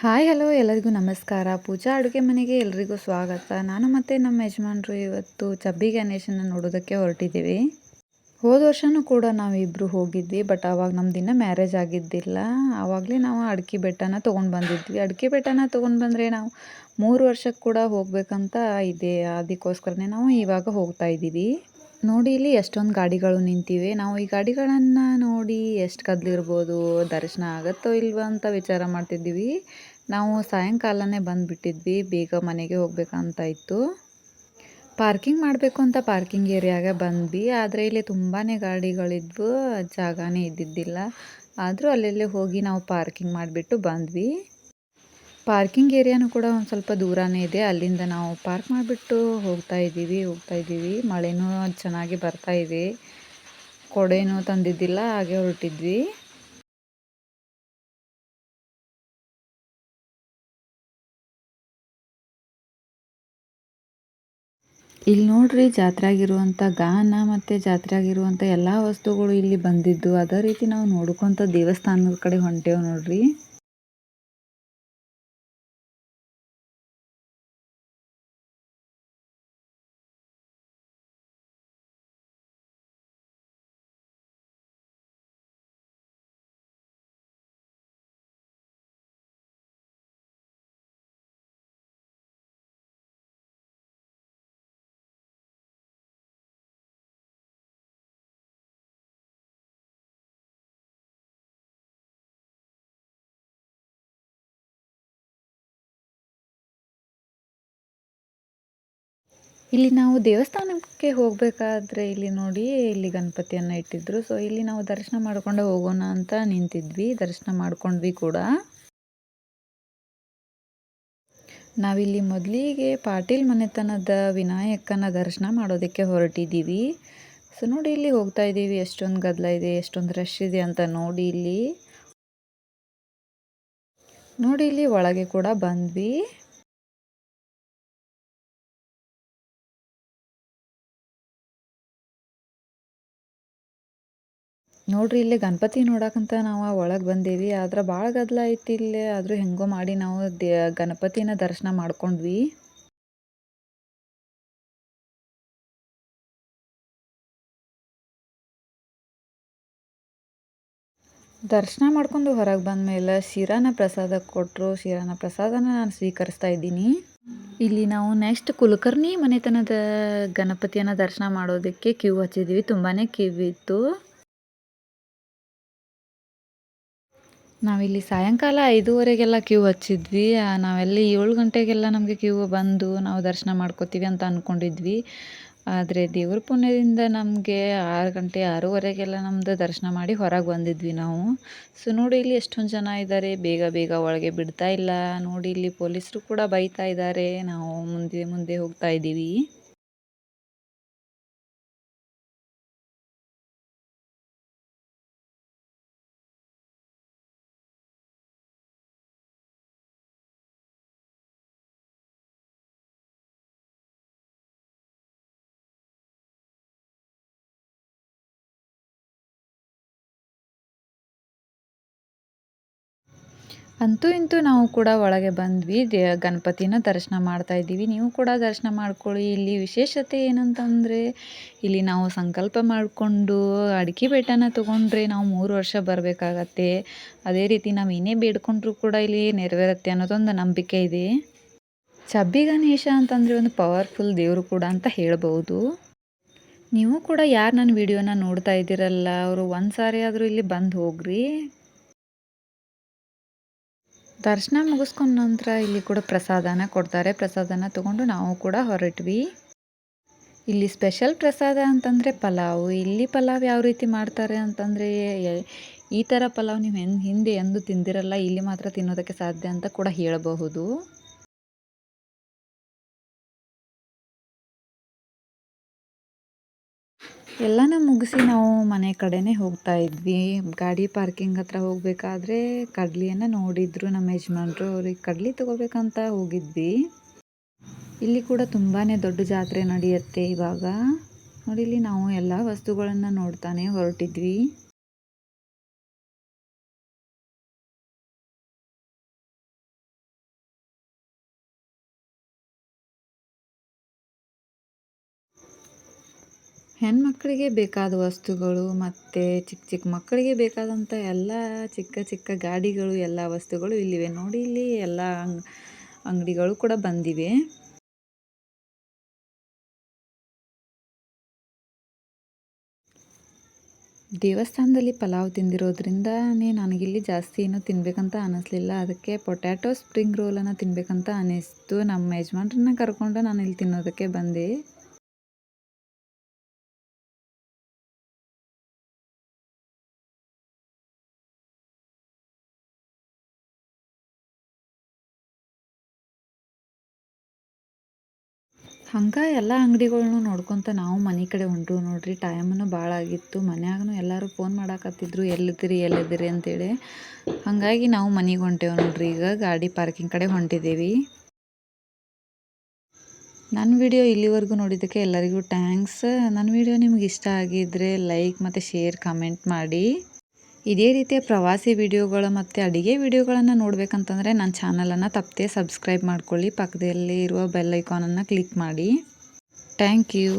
Hi, hello, ಎಲ್ಲರಿಗೂ ನಮಸ್ಕಾರ. ಪೂಜಾ ಅಡುಗೆ ಮನೆಗೆ ಎಲ್ರಿಗೂ ಸ್ವಾಗತ. ನಾನು ಮತ್ತು ನಮ್ಮ ಯಜಮಾನರು ಇವತ್ತು ಚಬ್ಬಿ ಗಣೇಶನ ನೋಡೋದಕ್ಕೆ ಹೊರಟಿದ್ದೀವಿ. ಹೋದ ವರ್ಷವೂ ಕೂಡ ನಾವಿಬ್ಬರು ಹೋಗಿದ್ವಿ, ಬಟ್ ಆವಾಗ ನಮ್ಮ ದಿನ ಮ್ಯಾರೇಜ್ ಆಗಿದ್ದಿಲ್ಲ. ಆವಾಗಲೇ ನಾವು ಅಡಿಕೆ ಬೆಟ್ಟನ ತೊಗೊಂಡು ಬಂದಿದ್ವಿ. ಅಡಿಕೆ ಬೆಟ್ಟನ ತೊಗೊಂಡು ಬಂದರೆ ನಾವು ಮೂರು ವರ್ಷಕ್ಕೆ ಕೂಡ ಹೋಗಬೇಕಂತ ಇದೆ. ಅದಕ್ಕೋಸ್ಕರನೇ ನಾವು ಇವಾಗ ಹೋಗ್ತಾ ಇದ್ದೀವಿ. ನೋಡಿ ಇಲ್ಲಿ ಎಷ್ಟೊಂದು ಗಾಡಿಗಳು ನಿಂತಿವೆ. ನಾವು ಈ ಗಾಡಿಗಳನ್ನು ನೋಡಿ ಎಷ್ಟು ಕದ್ಲಿರ್ಬೋದು, ದರ್ಶನ ಆಗುತ್ತೋ ಇಲ್ವೋ ಅಂತ ವಿಚಾರ ಮಾಡ್ತಿದ್ದೀವಿ. ನಾವು ಸಾಯಂಕಾಲನೇ ಬಂದುಬಿಟ್ಟಿದ್ವಿ, ಬೇಗ ಮನೆಗೆ ಹೋಗ್ಬೇಕಂತ ಇತ್ತು ಪಾರ್ಕಿಂಗ್ ಮಾಡಬೇಕು ಅಂತ ಪಾರ್ಕಿಂಗ್ ಏರಿಯಾಗೆ ಬಂದ್ವಿ. ಆದರೆ ಇಲ್ಲಿ ತುಂಬಾ ಗಾಡಿಗಳಿದ್ವು, ಜಾಗನೇ ಇದ್ದಿದ್ದಿಲ್ಲ. ಆದರೂ ಅಲ್ಲೆಲ್ಲೇ ಹೋಗಿ ನಾವು ಪಾರ್ಕಿಂಗ್ ಮಾಡಿಬಿಟ್ಟು ಬಂದ್ವಿ. ಪಾರ್ಕಿಂಗ್ ಏರಿಯಾನು ಕೂಡ ಒಂದು ಸ್ವಲ್ಪ ದೂರನೇ ಇದೆ. ಅಲ್ಲಿಂದ ನಾವು ಪಾರ್ಕ್ ಮಾಡಿಬಿಟ್ಟು ಹೋಗ್ತಾ ಇದ್ದೀವಿ ಹೋಗ್ತಾ ಇದ್ದೀವಿ. ಮಳೆನೂ ಚೆನ್ನಾಗಿ ಬರ್ತಾ ಇದೆ. ಕೊಡೆನೂ ತಂದಿದ್ದಿಲ್ಲ, ಹಾಗೆ ಹೊರಟಿದ್ವಿ. ಇಲ್ಲಿ ನೋಡ್ರಿ, ಜಾತ್ರೆ ಆಗಿರುವಂಥ ಗಾನ ಮತ್ತು ಜಾತ್ರೆ ಆಗಿರುವಂಥ ಎಲ್ಲ ವಸ್ತುಗಳು ಇಲ್ಲಿ ಬಂದಿದ್ದು. ಅದೇ ರೀತಿ ನಾವು ನೋಡ್ಕೊಂತ ದೇವಸ್ಥಾನದ ಕಡೆ ಹೊಂಟೇವು ನೋಡ್ರಿ. ಇಲ್ಲಿ ನಾವು ದೇವಸ್ಥಾನಕ್ಕೆ ಹೋಗಬೇಕಾದ್ರೆ ಇಲ್ಲಿ ನೋಡಿ ಇಲ್ಲಿ ಗಣಪತಿಯನ್ನು ಇಟ್ಟಿದ್ರು. ಸೊ ಇಲ್ಲಿ ನಾವು ದರ್ಶನ ಮಾಡ್ಕೊಂಡು ಹೋಗೋಣ ಅಂತ ನಿಂತಿದ್ವಿ. ದರ್ಶನ ಮಾಡ್ಕೊಂಡ್ವಿ ಕೂಡ. ನಾವಿಲ್ಲಿ ಮೊದಲಿಗೆ ಪಾಟೀಲ್ ಮನೆತನದ ವಿನಾಯಕನ ದರ್ಶನ ಮಾಡೋದಕ್ಕೆ ಹೊರಟಿದ್ದೀವಿ. ಸೊ ನೋಡಿ ಇಲ್ಲಿ ಹೋಗ್ತಾ ಇದ್ದೀವಿ. ಎಷ್ಟೊಂದು ಗದ್ದಲ ಇದೆ, ಎಷ್ಟೊಂದು ರಶ್ ಇದೆ ಅಂತ ನೋಡಿ ಇಲ್ಲಿ. ನೋಡಿ ಇಲ್ಲಿ ಒಳಗೆ ಕೂಡ ಬಂದ್ವಿ. ನೋಡ್ರಿ ಇಲ್ಲಿ ಗಣಪತಿ ನೋಡಕ್ಕಂತ ನಾವು ಒಳಗೆ ಬಂದೇವಿ. ಆದ್ರೆ ಭಾಳ ಗದ್ದಲ ಐತಿ ಇಲ್ಲಿ. ಆದರೂ ಹೆಂಗೋ ಮಾಡಿ ನಾವು ದೇ, ಗಣಪತಿನ ದರ್ಶನ ಮಾಡ್ಕೊಂಡ್ವಿ. ದರ್ಶನ ಮಾಡ್ಕೊಂಡು ಹೊರಗೆ ಬಂದ ಮೇಲೆ ಶಿರಾನ ಪ್ರಸಾದ ಕೊಟ್ಟರು ಶಿರಾನ ಪ್ರಸಾದನ ನಾನು ಸ್ವೀಕರಿಸ್ತಾ ಇದ್ದೀನಿ. ಇಲ್ಲಿ ನಾವು ನೆಕ್ಸ್ಟ್ ಕುಲಕರ್ಣಿ ಮನೆತನದ ಗಣಪತಿಯನ್ನು ದರ್ಶನ ಮಾಡೋದಕ್ಕೆ ಕ್ಯೂ ಹಚ್ಚಿದ್ವಿ. ತುಂಬಾ ಕ್ಯೂ ಇತ್ತು. ನಾವಿಲ್ಲಿ ಸಾಯಂಕಾಲ ಐದೂವರೆಗೆಲ್ಲ ಕ್ಯೂ ಹಚ್ಚಿದ್ವಿ. ನಾವೆಲ್ಲಿ ಏಳು ಗಂಟೆಗೆಲ್ಲ ನಮಗೆ ಕ್ಯೂ ಬಂದು ನಾವು ದರ್ಶನ ಮಾಡ್ಕೋತೀವಿ ಅಂತ ಅಂದ್ಕೊಂಡಿದ್ವಿ ಆದರೆ ದೇವ್ರ ಪುಣ್ಯದಿಂದ ನಮಗೆ ಆರು ಗಂಟೆ, ಆರೂವರೆಗೆಲ್ಲ ನಮ್ಮದು ದರ್ಶನ ಮಾಡಿ ಹೊರಗೆ ಬಂದಿದ್ವಿ ನಾವು. ಸೊ ನೋಡಿ ಇಲ್ಲಿ ಎಷ್ಟೊಂದು ಜನ ಇದ್ದಾರೆ ಬೇಗ ಬೇಗ ಒಳಗೆ ಬಿಡ್ತಾ ಇಲ್ಲ. ನೋಡಿ ಇಲ್ಲಿ ಪೊಲೀಸರು ಕೂಡ ಬೈತಾ ಇದ್ದಾರೆ ನಾವು ಮುಂದೆ ಮುಂದೆ ಹೋಗ್ತಾ ಇದ್ದೀವಿ. ಅಂತೂ ಇಂತೂ ನಾವು ಕೂಡ ಒಳಗೆ ಬಂದ್ವಿ. ದೇ, ಗಣಪತಿನ ದರ್ಶನ ಮಾಡ್ತಾ ಇದ್ದೀವಿ. ನೀವು ಕೂಡ ದರ್ಶನ ಮಾಡ್ಕೊಳ್ಳಿ. ಇಲ್ಲಿ ವಿಶೇಷತೆ ಏನಂತಂದರೆ, ಇಲ್ಲಿ ನಾವು ಸಂಕಲ್ಪ ಮಾಡಿಕೊಂಡು ಅಡಿಕೆ ಬೆಟ್ಟನ ತೊಗೊಂಡ್ರೆ ನಾವು ಮೂರು ವರ್ಷ ಬರಬೇಕಾಗತ್ತೆ. ಅದೇ ರೀತಿ ನಾವು ಏನೇ ಬೇಡ್ಕೊಂಡ್ರೂ ಕೂಡ ಇಲ್ಲಿ ನೆರವೇರುತ್ತೆ ಅನ್ನೋದೊಂದು ನಂಬಿಕೆ ಇದೆ. ಚಬ್ಬಿ ಗಣೇಶ ಅಂತಂದರೆ ಒಂದು ಪವರ್ಫುಲ್ ದೇವರು ಕೂಡ ಅಂತ ಹೇಳ್ಬೋದು. ನೀವು ಕೂಡ ಯಾರು ನನ್ನ ವಿಡಿಯೋನ ನೋಡ್ತಾ ಇದ್ದೀರಲ್ಲ, ಅವರು ಒಂದು ಸಾರಿ ಆದರೂ ಇಲ್ಲಿ ಬಂದು ಹೋಗ್ರಿ. ದರ್ಶನ ಮುಗಿಸ್ಕೊಂಡ ನಂತರ ಇಲ್ಲಿ ಕೂಡ ಪ್ರಸಾದನ ಕೊಡ್ತಾರೆ. ಪ್ರಸಾದನ ತಗೊಂಡು ನಾವು ಕೂಡ ಹೊರಟ್ವಿ. ಇಲ್ಲಿ ಸ್ಪೆಷಲ್ ಪ್ರಸಾದ ಅಂತಂದರೆ ಪಲಾವು. ಇಲ್ಲಿ ಪಲಾವ್ ಯಾವ ರೀತಿ ಮಾಡ್ತಾರೆ ಅಂತಂದರೆ ಈ ಥರ ಪಲಾವ್ ನೀವು ಹಿಂದೆ ಎಂದು ತಿಂದಿರಲ್ಲ, ಇಲ್ಲಿ ಮಾತ್ರ ತಿನ್ನೋದಕ್ಕೆ ಸಾಧ್ಯ ಅಂತ ಕೂಡ ಹೇಳಬಹುದು. ಎಲ್ಲನ ಮುಗಿಸಿ ನಾವು ಮನೆ ಕಡೆನೇ ಹೋಗ್ತಾ ಇದ್ವಿ. ಗಾಡಿ ಪಾರ್ಕಿಂಗ್ ಹತ್ರ ಹೋಗಬೇಕಾದ್ರೆ ಕಡ್ಲಿಯನ್ನು ನೋಡಿದ್ರು ನಮ್ಮ ಯಜಮಾನ್ರು. ಅವ್ರಿಗೆ ಕಡ್ಲಿ ತಗೋಬೇಕಂತ ಹೋಗಿದ್ವಿ. ಇಲ್ಲಿ ಕೂಡ ತುಂಬಾ ದೊಡ್ಡ ಜಾತ್ರೆ ನಡೆಯುತ್ತೆ ಇವಾಗ. ನೋಡಿ, ಇಲ್ಲಿ ನಾವು ಎಲ್ಲ ವಸ್ತುಗಳನ್ನು ನೋಡ್ತಾನೆ ಹೊರಟಿದ್ವಿ. ಹೆಣ್ಮಕ್ಳಿಗೆ ಬೇಕಾದ ವಸ್ತುಗಳು ಮತ್ತು ಚಿಕ್ಕ ಚಿಕ್ಕ ಮಕ್ಕಳಿಗೆ ಬೇಕಾದಂಥ ಎಲ್ಲ ಚಿಕ್ಕ ಚಿಕ್ಕ ಗಾಡಿಗಳು, ಎಲ್ಲ ವಸ್ತುಗಳು ಇಲ್ಲಿವೆ. ನೋಡಿ, ಇಲ್ಲಿ ಎಲ್ಲ ಅಂಗ್, ಅಂಗಡಿಗಳು ಕೂಡ ಬಂದಿವೆ. ದೇವಸ್ಥಾನದಲ್ಲಿ ಪಲಾವ್ ತಿಂದಿರೋದ್ರಿಂದನೇ ನನಗಿಲ್ಲಿ ಜಾಸ್ತಿ ಏನು ತಿನ್ನಬೇಕಂತ ಅನ್ನಿಸ್ಲಿಲ್ಲ ಅದಕ್ಕೆ ಪೊಟ್ಯಾಟೊ ಸ್ಪ್ರಿಂಗ್ ರೋಲನ್ನು ತಿನ್ನಬೇಕಂತ ಅನ್ನಿಸ್ತು ನಮ್ಮ ಯಜಮಾನ್ರನ್ನ ಕರ್ಕೊಂಡು ನಾನು ಇಲ್ಲಿ ತಿನ್ನೋದಕ್ಕೆ ಬಂದೆ. ಹಂಗೆ ಎಲ್ಲ ಅಂಗಡಿಗಳ್ನು ನೋಡ್ಕೊತ ನಾವು ಮನೆ ಕಡೆ ಹೊಂಟು ನೋಡ್ರಿ ಟೈಮನ್ನು ಭಾಳ ಆಗಿತ್ತು. ಮನ್ಯಾಗೂ ಎಲ್ಲರೂ ಫೋನ್ ಮಾಡಾಕತ್ತಿದ್ರು, ಎಲ್ಲಿದ್ದೀರಿ ಎಲ್ಲಿದ್ದೀರಿ? ಅಂತೇಳಿ. ಹಾಗಾಗಿ ನಾವು ಮನೆಗೆ ಹೊಂಟೇವು ನೋಡ್ರಿ. ಈಗ ಗಾಡಿ ಪಾರ್ಕಿಂಗ್ ಕಡೆ ಹೊಂಟಿದ್ದೀವಿ ನನ್ನ ವಿಡಿಯೋ ಇಲ್ಲಿವರೆಗೂ ನೋಡಿದ್ದಕ್ಕೆ ಎಲ್ಲರಿಗೂ ಟ್ಯಾಂಕ್ಸ್ ನನ್ನ ವಿಡಿಯೋ ನಿಮ್ಗೆ ಇಷ್ಟ ಆಗಿದ್ದರೆ ಲೈಕ್ ಮತ್ತು ಶೇರ್ ಕಮೆಂಟ್ ಮಾಡಿ. ಇದೇ ರೀತಿಯ ಪ್ರವಾಸಿ ವಿಡಿಯೋಗಳು ಮತ್ತು ಅಡುಗೆ ವಿಡಿಯೋಗಳನ್ನು ನೋಡಬೇಕಂತಂದರೆ ನನ್ನ ಚಾನಲನ್ನು ತಪ್ಪದೆ ಸಬ್ಸ್ಕ್ರೈಬ್ ಮಾಡ್ಕೊಳ್ಳಿ. ಪಕ್ಕದಲ್ಲಿ ಇರುವ ಬೆಲ್ ಐಕಾನನ್ನು ಕ್ಲಿಕ್ ಮಾಡಿ. Thank you.